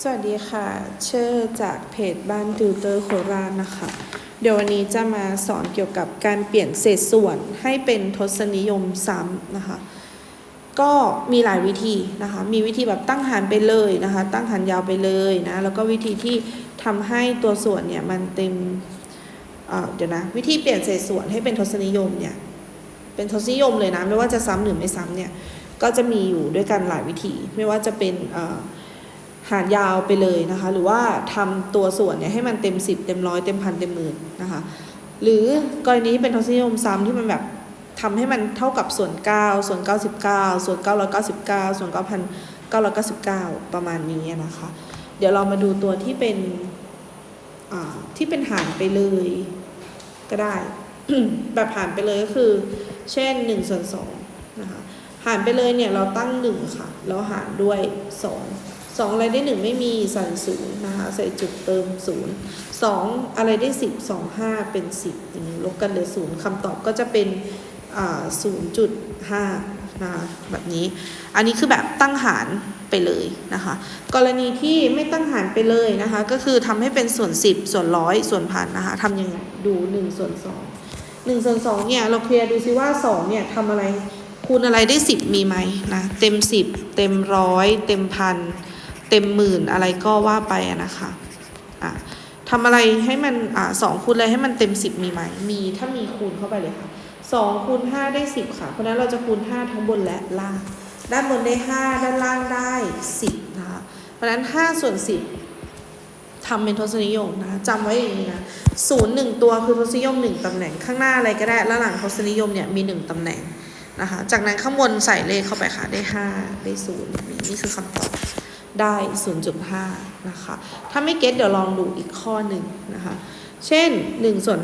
สวัสดีค่ะเชื่อจากเพจบ้านติวเตอร์โคราชนะคะ เดี๋ยววันนี้จะมาสอนเกี่ยวกับการเปลี่ยนเศษส่วนให้เป็นทศนิยมซ้ำนะคะ ก็มีหลายวิธีนะคะ มีวิธีแบบตั้งหารไปเลยนะคะ ตั้งหารยาวไปเลยนะ แล้วก็วิธีที่ทำให้ตัวส่วนเนี่ยมันเต็มเดี๋ยวนะ วิธีเปลี่ยนเศษส่วนให้เป็นทศนิยมเนี่ย เป็นทศนิยมเลยนะ ไม่ว่าจะซ้ำหรือไม่ซ้ำเนี่ย ก็จะมีอยู่ด้วยกันหลายวิธี ไม่ว่าจะเป็นเอ่อ หารยาวไปเลยนะคะ หรือว่าทำตัวส่วนเนี่ยให้มันเต็มสิบเต็มร้อยเต็มพันเต็มหมื่นนะคะ หรือกรณีเป็นทศนิยมซ้ำที่มันแบบทำให้มันเท่ากับส่วน 9 ส่วน 99 ส่วน 999 ส่วน 9,999 ประมาณนี้นะคะ เดี๋ยวเรามาดูตัวที่เป็นที่เป็นหารไปเลย ก็ได้ แบบหารไปเลยก็คือ เช่น1ส่วน2นะคะหารไปเลยเนี่ยเราตั้ง 1 ค่ะ แล้วหารด้วย 2 สองอะไรได้หนึ่งไม่มีใส่ศูนย์นะคะใส่จุดเติมศูนย์สองอะไรได้สิบสองห้าเป็นสิบอย่างนี้ลบกันเหลือศูนย์คำตอบก็จะเป็นศูนย์จุดห้านะคะแบบนี้อันนี้คือแบบตั้งหารไปเลยนะคะ กรณีที่ไม่ตั้งหารไปเลยนะคะ ก็คือทำให้เป็นส่วนสิบส่วนร้อยส่วนพันนะคะทำยังไงดูหนึ่งส่วนสองหนึ่งส่วนสองเนี่ยเราเคลียร์ดูซิว่าสองเนี่ยทำอะไรคูณอะไรได้สิบมีไหมนะเต็มสิบเต็มร้อยเต็มพัน เต็มหมื่นอะไรก็ว่าไปนะคะอะทำอะไรให้มันอ่าสองคูณอะไรให้มันเต็มสิบมีไหมมีถ้ามีคูณเข้าไปเลยค่ะสองคูณห้าได้สิบค่ะ เพราะนั้นเราจะคูณห้าทั้งบนและล่าง ด้านบนได้ห้าด้านล่างได้สิบนะคะเพราะนั้นห้าส่วนสิบทำเป็นทศนิยมนะคะจำไว้อย่างนี้นะศูนย์หนึ่งตัวคือทศนิยมหนึ่งตำแหน่งข้างหน้าอะไรก็ได้ แล้วหลังทศนิยมเนี่ยมีหนึ่งตำแหน่งนะคะ จากนั้นข้างบนใส่เลขเข้าไปค่ะได้ห้าได้ศูนย์แบบนี้นี่คือคำตอบ ได้ 0.5 นะคะ ถ้าไม่เก็ตเดี๋ยวลองดูอีกข้อหนึ่งนะคะ เช่น 1 ส่วน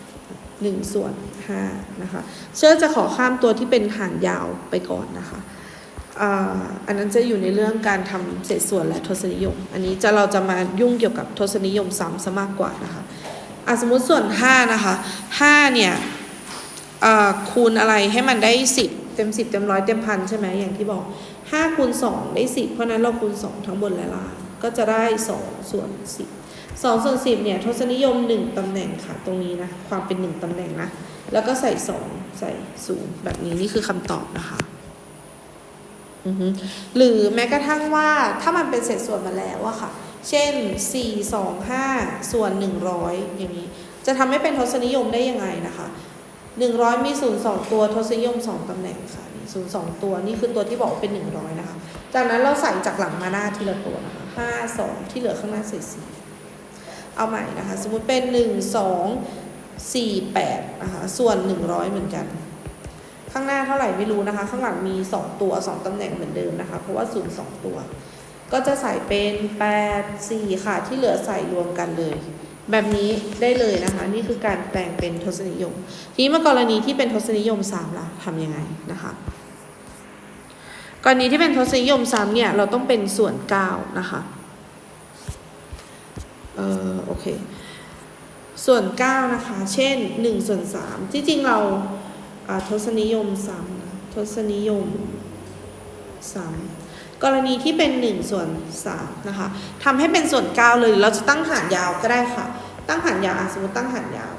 5 1 ส่วน 5 นะคะ เชื่อจะขอข้ามตัวที่เป็นหารยาวไปก่อนนะคะ อันนั้นจะอยู่ในเรื่องการทำเศษส่วนและทศนิยม อันนี้จะเราจะมายุ่งเกี่ยวกับทศนิยมซ้ำซะมากกว่านะคะอะสมมุติส่วน 5 นะคะ 5 เนี่ยคูณอะไรให้มันได้ 10 เต็ม10เต็มร้อยเต็มพันใช่ไหมอย่างที่บอกห้าคูณสองได้สิบเพราะนั้นเราคูณสองทั้งบนและล่างก็จะได้สองส่วนสิบสองส่วนสิบเนี่ยทศนิยมหนึ่งตำแหน่งค่ะตรงนี้นะความเป็นหนึ่งตำแหน่งนะแล้วก็ใส่สองใส่ศูนย์แบบนี้นี่คือคำตอบนะคะอือฮึหรือแม้กระทั่งว่าถ้ามันเป็นเศษส่วนมาแล้วอะค่ะ เช่นสี่สองห้าส่วนหนึ่งร้อยอย่างนี้ จะทำให้เป็นทศนิยมได้ยังไงนะคะ หนึ่งร้อยมีศูนย์สองตัวทศนิยมสองตำแหน่งค่ะศูนย์สองตัวนี่คือตัวที่บอกเป็นหนึ่งร้อยนะคะ จากนั้นเราใส่จากหลังมาหน้าทีละตัวนะคะห้าสองที่เหลือข้างหน้าเศษสี่เอาใหม่นะคะ สมมุติเป็นหนึ่งสองสี่แปดนะคะส่วนหนึ่งร้อยเหมือนกัน ข้างหน้าเท่าไหร่ไม่รู้นะคะ ข้างหลังมีสองตัวสองตำแหน่งเหมือนเดิมนะคะ เพราะว่าศูนย์สองตัว ก็จะใส่เป็นแปดสี่ค่ะ ที่เหลือใส่รวมกันเลย แบบนี้ได้เลยนะคะ นี่คือการแปลงเป็นทศนิยม ทีนี้มื่อกรณีที่เป็นทศนิยมสามล่ะทำยังไงนะคะกรณีที่เป็นทศนิยมซ้ำเนี่ยเราต้องเป็นส่วน9นะคะเออโอเคส่วน9นะคะ เช่น1ส่วน3ที่จริงเราทศนิยมซ้ำนะทศนิยมซ้ำกรณีที่เป็น 1 ส่วน3นะคะทำให้เป็นส่วน 9 เลย เราจะตั้งหารยาวก็ได้ค่ะ ตั้งหารยาวอะสมมติตั้งหารยาว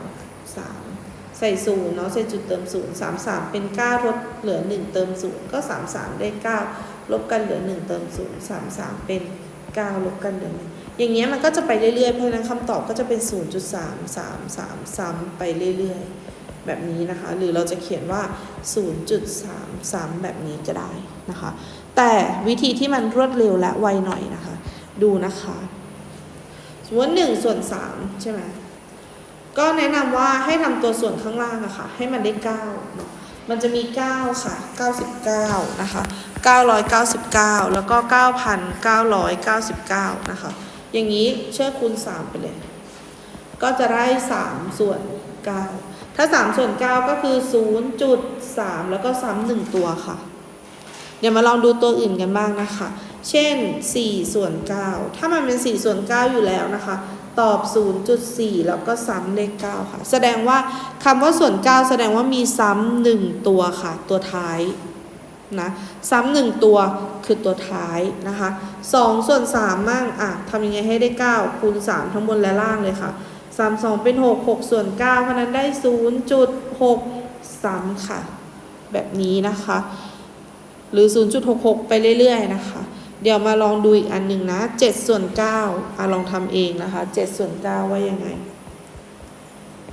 3ใส่ศูนย์เนาะใส่จุดเติมศูนย์สามสามเป็นเก้าลดเหลือหนึ่งเติมศูนย์ก็สามสามได้เก้าลบกันเหลือหนึ่งเติมศูนย์สามสามเป็นเก้าลบกันเหลือหนึ่งอย่างเงี้ยมันก็จะไปเรื่อยๆ เพราะฉะนั้นคำตอบก็จะเป็นศูนย์จุดสามสามสามซ้ำไปเรื่อยๆ แบบนี้นะคะ หรือเราจะเขียนว่าศูนย์จุดสามซ้แบบนี้ก็ได้นะคะ แต่วิธีที่มันรวดเร็วและไวหน่อยนะคะ ดูนะคะ สมมติหนึ่งส่วนสามใช่ไหมก็แนะนำว่าให้ทำตัวส่วนข้างล่างอะค่ะ ให้มันได้9เนาะมันจะมี 9 ค่ะ 99 นะคะ 999 แล้วก็ 9,999 นะคะ อย่างนี้เชื่อคูณ 3 ไปเลย ก็จะได้ 3 ส่วน 9 ถ้า 3 ส่วน 9 ก็คือ 0.3 แล้วก็ซ้ำ1ตัวค่ะ เดี๋ยวมาลองดูตัวอื่นกันบ้างนะคะ เช่น 4 ส่วน 9 ถ้ามันเป็น 4 ส่วน 9 อยู่แล้วนะคะ ตอบ 0.4 แล้วก็ซ้ำเลข9ค่ะ แสดงว่าคำว่าส่วน 9 แสดงว่ามีซ้ำ1ตัวค่ะ ตัวท้ายนะซ้ำหนึ่งตัวคือตัวท้ายนะคะสองส่วนสามมั่งอะทำยังไงให้ได้เก้าคูณสามทั้งบนและล่างเลยค่ะสามสองเป็นหกหกส่วนเก้าเพราะนั้นได้ศูนย์จุดหกซ้ำค่ะ แบบนี้นะคะ หรือ 0.66 ไปเรื่อย ๆ นะคะ เดี๋ยวมาลองดูอีกอันหนึ่งนะ7ส่วน9อะลองทำเองนะคะ7ส่วน9ว่ายังไง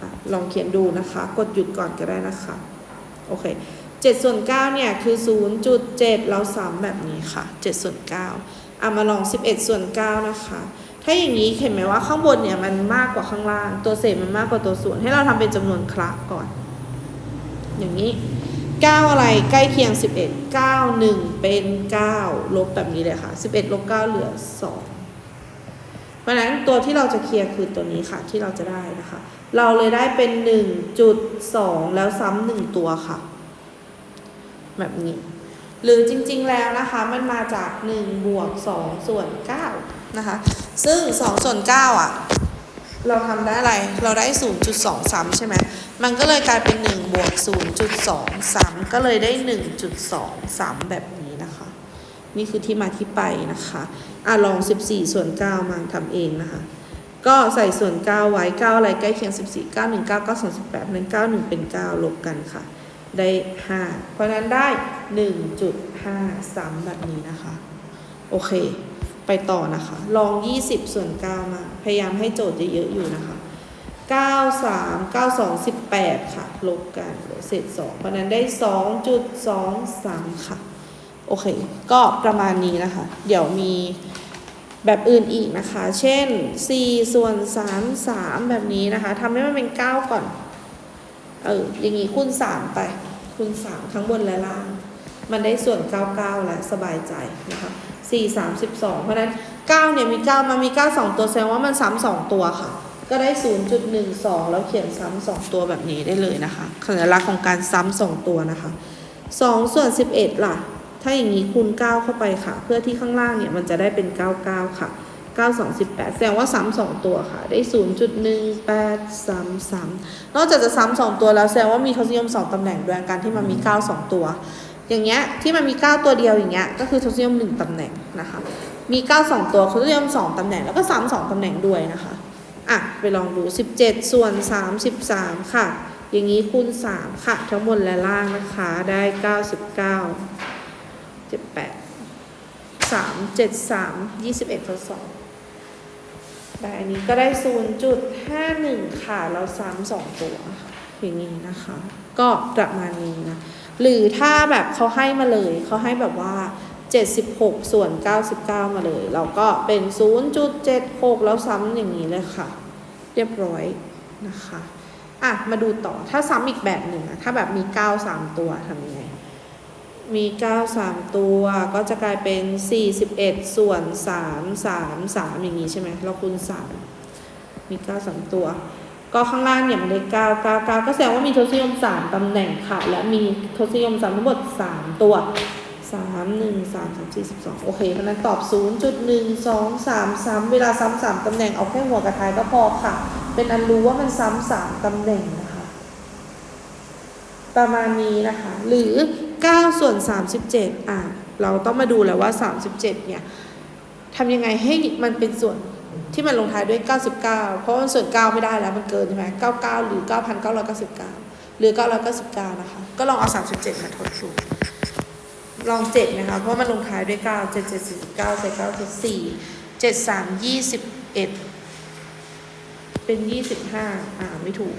อะลองเขียนดูนะคะ กดหยุดก่อนก็ได้นะคะ โอเค7ส่วน9เนี่ยคือ0.7เราซ้ำแบบนี้ค่ะ7ส่วน9อะมาลอง11ส่วน9นะคะ ถ้าอย่างนี้เห็นไหมว่าข้างบนเนี่ยมันมากกว่าข้างล่าง ตัวเศษมันมากกว่าตัวส่วน ให้เราทำเป็นจำนวนคละก่อน อย่างนี้ 9 อะไรใกล้เคียง 11 9 1 เป็น 9 ลบแบบนี้เลยค่ะ 11 ลบ 9 เหลือ 2 เพราะนั้นตัวที่เราจะเคลียร์คือตัวนี้ค่ะที่เราจะได้นะคะ เราเลยได้เป็น 1.2 แล้วซ้ำหนึ่งตัวค่ะ แบบนี้ หรือจริงๆแล้วนะคะมันมาจาก 1 บวก 2 ส่วน 9 นะคะ ซึ่ง 2 ส่วน 9 อะ เราทำได้อะไร เราได้ 0.2ซ้ำใช่ไหม มันก็เลยกลายเป็น1บวก0.2ซ้ำก็เลยได้ 1.2ซ้ำแบบนี้นะคะ นี่คือที่มาที่ไปนะคะอะลอง 14 ส่วน 9 มาทำเองนะคะ ก็ใส่ส่วน 9 ไว้ 9 อะไรใกล้เคียง 14 9 1 9 9 2 18นั้น9 1 เป็น 9 ลบกันค่ะ ได้ 5 เพราะนั้นได้ 1.5ซ้ำแบบนี้นะคะ โอเค ไปต่อนะคะ ลอง 20 ส่วน 9 มา พยายามให้โจทย์เยอะๆอยู่นะคะ 9 3 9 2 18 ค่ะ ลบกันเหลือเศษ2เพราะนั้นได้ 2.23 ค่ะ โอเค ก็ประมาณนี้นะคะ เดี๋ยวมีแบบอื่นอีกนะคะ เช่น 4 ส่วน 3 3 แบบนี้นะคะทำให้มันเป็น 9 ก่อน เออ อย่างนี้คูณ 3 ไป คูณ 3 ทั้งบนและล่าง มันได้ส่วน 99 แล้ว สบายใจนะคะ4 32 เพราะนั้น 9 เนี่ยมี 9 มันมี 9 2 ตัวแสดงว่ามันซ้ำ2ตัวค่ะ ก็ได้ 0.12 แล้วเขียนซ้ำ2ตัวแบบนี้ได้เลยนะคะสัญลักษณ์ของการซ้ำ2ตัวนะคะ2ส่วน 11 ล่ะ ถ้าอย่างนี้คูณ 9 เข้าไปค่ะ เพื่อที่ข้างล่างเนี่ยมันจะได้เป็น 99 ค่ะ 9 2 18 แสดงว่าซ้ำ2ตัวค่ะ ได้ 0.18ซ้ำซ้ำนอกจากจะซ้ำ2ตัวแล้วแสดงว่ามีทศนิยม2ตำแหน่งด้วยการที่มันมี 9 2 ตัว อย่างเงี้ยที่มันมี 9 ตัวเดียวอย่างเงี้ยก็คือทศนิยม1ตำแหน่งนะคะ มี 9 2 ตัวทศนิยม2ตำแหน่งแล้วก็ซ้ำ2ตำแหน่งด้วยนะคะ อะ ไปลองดู 17 ส่วน 33 ค่ะ อย่างนี้คูณ 3 ค่ะ ทั้งบนและล่างนะคะ ได้ 99 78 3 7 3 21ทดสอบได้อันนี้ก็ได้ 0.51 ค่ะ เราซ้ำสองตัวค่ะอย่างนี้นะคะ ก็ประมาณนี้นะ หรือถ้าแบบเขาให้มาเลย เขาให้แบบว่า 76 ส่วน 99 มาเลย เราก็เป็น 0.76 แล้วซ้ำอย่างนี้เลยค่ะ เรียบร้อยนะคะอะ มาดูต่อถ้าซ้ำอีกแบบหนึ่งถ้าแบบมี 9 3 ตัวทำยังไง มี 9 3 ตัวก็จะกลายเป็น 41 ส่วน 3 3 3 อย่างนี้ใช่ไหมเราคูณ 3 มี 9 3 ตัว ก็ข้างล่างเนี่ยมันได้9 9 9 ก็แสดงว่ามีทศนิยม 3ตำแหน่งค่ะ และมีทศนิยม3ทั้งหมด 3 ตัว 3 1 3 3 4 12โอเคเพราะนั้นตอบ0.1 2 3 3เวลาซ้ำ3ตำแหน่งเอาแค่หัวกระทายก็พอค่ะ เป็นอันรู้ว่ามันซ้ำ3ตำแหน่งนะคะ ประมาณนี้นะคะ หรือ9ส่วน37อะ เราต้องมาดูแล้วว่า37เจ็ดเนี่ยทำยังไงให้มันเป็นส่วนที่มันลงท้ายด้วย 99 เพราะว่าส่วน 9 ไม่ได้แล้วมันเกินใช่ไหม99 หรือ 9,999 หรือ 999 นะคะ ก็ลองเอา 37 มาทดสูตร ลองเจ็ดนะคะ เพราะมันลงท้ายด้วยเก้าเจ็ดเจ็ดสิบเก้าใส่เก้าคือสี่เจ็ดสามยี่สิบเอ็ดเป็นยี่สิบห้าอ่าไม่ถูก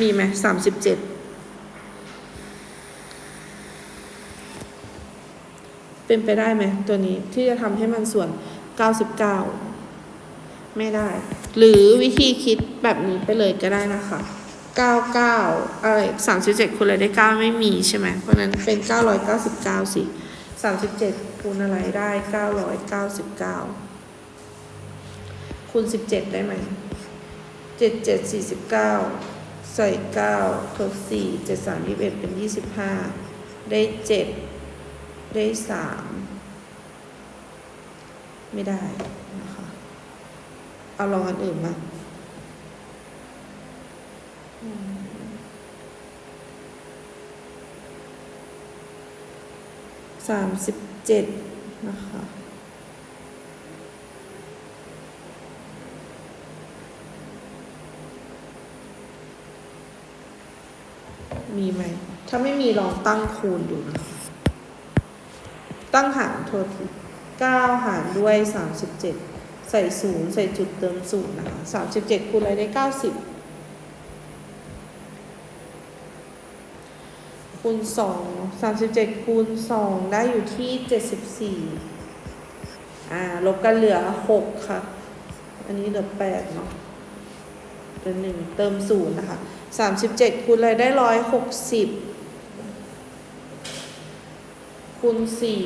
มีไหมสามสิบเจ็ดเป็นไปได้ไหมตัวนี้ที่จะทำให้มันส่วนเก้าสิบเก้า ไม่ได้ หรือวิธีคิดแบบนี้ไปเลยก็ได้นะคะเก้าเก้าอะไรสามสิบเจ็ดคูณอะไรได้เก้าไม่มีใช่ไหมเพราะนั้นเป็นเก้าร้อยเก้าสิบเก้าสิสามสิบเจ็ดคูณอะไรได้เก้าร้อยเก้าสิบเก้าคูณสิบเจ็ดได้ไหมเจ็ดเจ็ดสี่สิบเก้าใส่เก้าทดสี่เจ็ดสามยี่สิบเอ็ดเป็นยี่สิบห้าได้เจ็ดได้สามไม่ได้ เอาลองอันอื่นมาสามสิบเจ็ดนะคะมีไหม ถ้าไม่มีลองตั้งคูณดูนะตั้งหารโทษทีเก้าหารด้วยสามสิบเจ็ด ใส่ศูนย์ใส่จุดเติมศูนย์นะคะสามสิบเจ็ดคูณอะไรได้เก้าสิบคูณสองสามสิบเจ็ดคูณสองได้อยู่ที่เจ็ดสิบสี่อ่า ลบกันเหลือหกค่ะ อันนี้เหลือแปดเนาะเหลือหนึ่งเติมศูนย์นะคะสามสิบเจ็ดคูณอะไรได้ร้อยหกสิบคูณสี่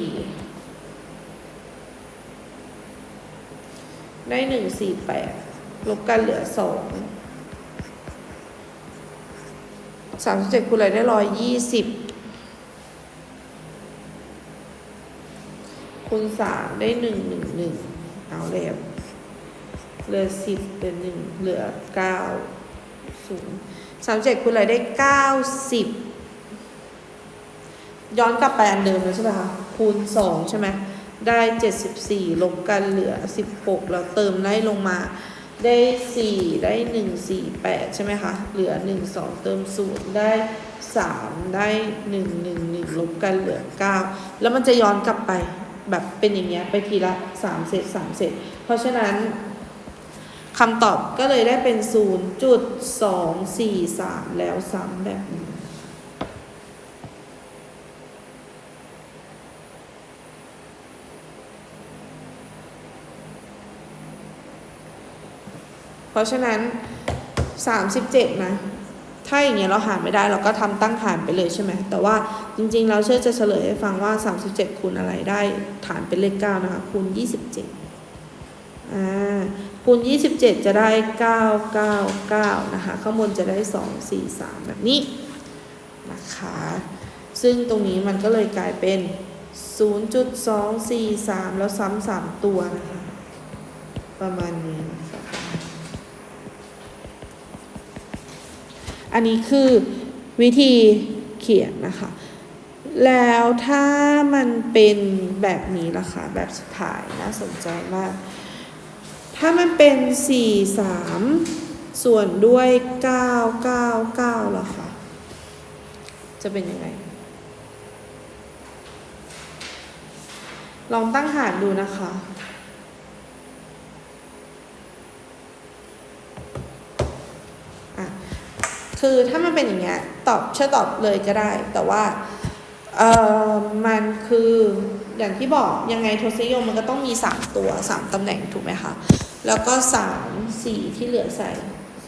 ได้หนึ่งสี่แปดลบกันเหลือสองสามสิบเจ็ดคูณอะไรได้ร้อยยี่สิบคูณสามได้หนึ่งหนึ่งหนึ่งเอาแล้วเหลือสิบเหลือหนึ่งเหลือเก้าศูนย์สามเจ็ดคูณอะไรได้เก้าสิบย้อนกลับไปอันเดิมเลยใช่ไหมคะคูณสองใช่ไหม ได้เจ็ดสิบสี่ลบกันเหลือสิบหกเราเติมไล่ลงมา ได้สี่ได้หนึ่งสี่แปดใช่ไหมคะ เหลือหนึ่งสองเติมศูนย์ได้สามได้หนึ่งหนึ่งหนึ่งลบกันเหลือเก้าแล้วมันจะย้อนกลับไปแบบเป็นอย่างเงี้ยไปทีละสามเซตสามเซตเพราะฉะนั้นคำตอบก็เลยได้เป็น 0.243 แล้วซ้ำแบบนี้ ราะฉะนั้น 37 นะ ถ้าอย่างเงี้ยเราหารไม่ได้เราก็ทำตั้งหารไปเลยใช่ไหม แต่ว่าจริงๆ เราเชื่อจะเฉลยให้ฟังว่า 37 คูณอะไรได้ฐานเป็นเลข 9 นะคะ คูณ 27 อ่า คูณ 27 จะได้ 999 นะคะ ข้างบนจะได้ 243 แบบนี้นะคะ ซึ่งตรงนี้มันก็เลยกลายเป็น 0.243 แล้วซ้ำสามตัวนะคะ ประมาณนี้นะคะ อันนี้คือวิธีเขียนนะคะ แล้วถ้ามันเป็นแบบนี้ล่ะค่ะแบบสุดท้ายน่าสนใจมาก ถ้ามันเป็น 4 3 ส่วนด้วย 9 9 9ล่ะค่ะจะเป็นยังไง ลองตั้งหารดูนะคะ อะ คือถ้ามันเป็นอย่างเงี้ยตอบเชื่อตอบเลยก็ได้ แต่ว่าเอ่อมันคืออย่างที่บอกยังไงทศนิยมมันก็ต้องมี 3 ตัว 3 ตำแหน่งถูกไหมคะ แล้วก็ 3 4 ที่เหลือใส่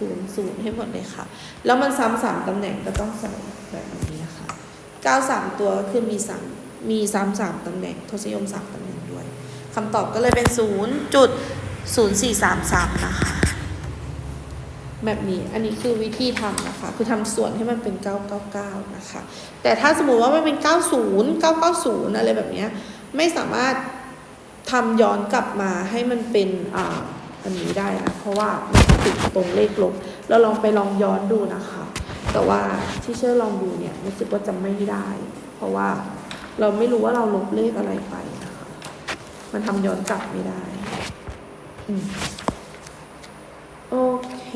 0 0ให้หมดเลยค่ะ แล้วมันซ้ำสามตำแหน่งก็ต้องใส่แบบนี้นะคะ9 3ตัวคือมี3มีซ้ำสามตำแหน่งทศนิยม3ตำแหน่งด้วยคำตอบก็เลยเป็น0จุด0433นะคะ แบบนี้ อันนี้คือวิธีทำนะคะ คือทำส่วนให้มันเป็น 999 นะคะ แต่ถ้าสมมุติว่ามันเป็น 90 990 อะไรแบบนี้ ไม่สามารถทำย้อนกลับมาให้มันเป็นอ่าอันนี้ได้นะ เพราะว่ามันติดตรงเลขลบ เราลองไปลองย้อนดูนะคะ แต่ว่าที่เชื่อลองดูเนี่ยรู้สึกว่าจะไม่ได้ เพราะว่าเราไม่รู้ว่าเราลบเลขอะไรไปนะคะ มันทำย้อนกลับไม่ได้ อืมโอเค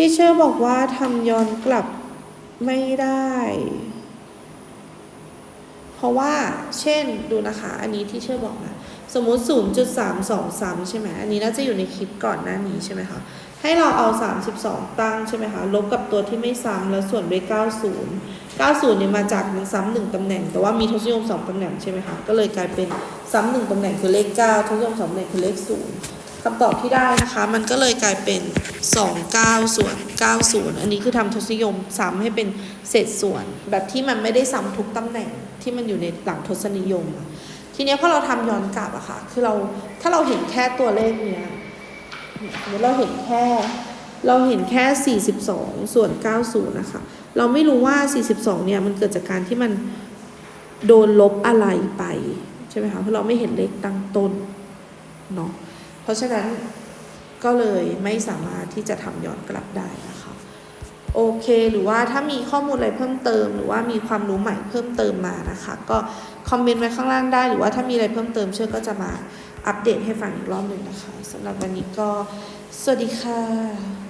ที่เชื่อบอกว่าทำย้อนกลับไม่ได้ เพราะว่าเช่นดูนะคะ อันนี้ที่เชื่อบอกนะสมมุติ 0.323 ใช่ไหมอันนี้น่าจะอยู่ในคลิปก่อนหน้านี้ใช่ไหมคะ ให้เราเอา 32 ตั้งใช่ไหมคะ ลบกับตัวที่ไม่ซ้ำแล้วส่วนด้วย 90 90เนี่ยมาจากมันซ้ำหนึ่งตำแหน่ง แต่ว่ามีทศนิยมสองตำแหน่งใช่ไหมคะ ก็เลยกลายเป็นซ้ำหนึ่งตำแหน่งคือเลข 9ทศนิยมสองตำแหน่งคือเลข 0 คำตอบที่ได้นะคะ มันก็เลยกลายเป็น 29 ส่วน90อันนี้คือทำทศนิยมซ้ำให้เป็นเศษส่วน แบบที่มันไม่ได้ซ้ำทุกตำแหน่งที่มันอยู่ในหลังทศนิยม ทีเนี้ยพอเราทำย้อนกลับอะค่ะ คือเราถ้าเราเห็นแค่ตัวเลขเนี้ยเราเห็นแค่เราเห็นแค่ 42 ส่วน 90 นะคะ เราไม่รู้ว่า 42 เนี่ย มันเกิดจากการที่มันโดนลบอะไรไป ใช่ไหมคะ เพราะเราไม่เห็นเลขตั้งต้นเนาะ ราะฉะนั้นก็เลยไม่สามารถที่จะทำย้อนกลับได้นะคะโอโอเค หรือว่าถ้ามีข้อมูลอะไรเพิ่มเติม หรือว่ามีความรู้ใหม่เพิ่มเติมมานะคะ ก็คอมเมนต์ไว้ข้างล่างได้ หรือว่าถ้ามีอะไรเพิ่มเติมเชื่อก็จะมาอัปเดตให้ฟังอีกรอบหนึ่งนะคะสำหรับวันนี้ก็สวัสดีค่ะ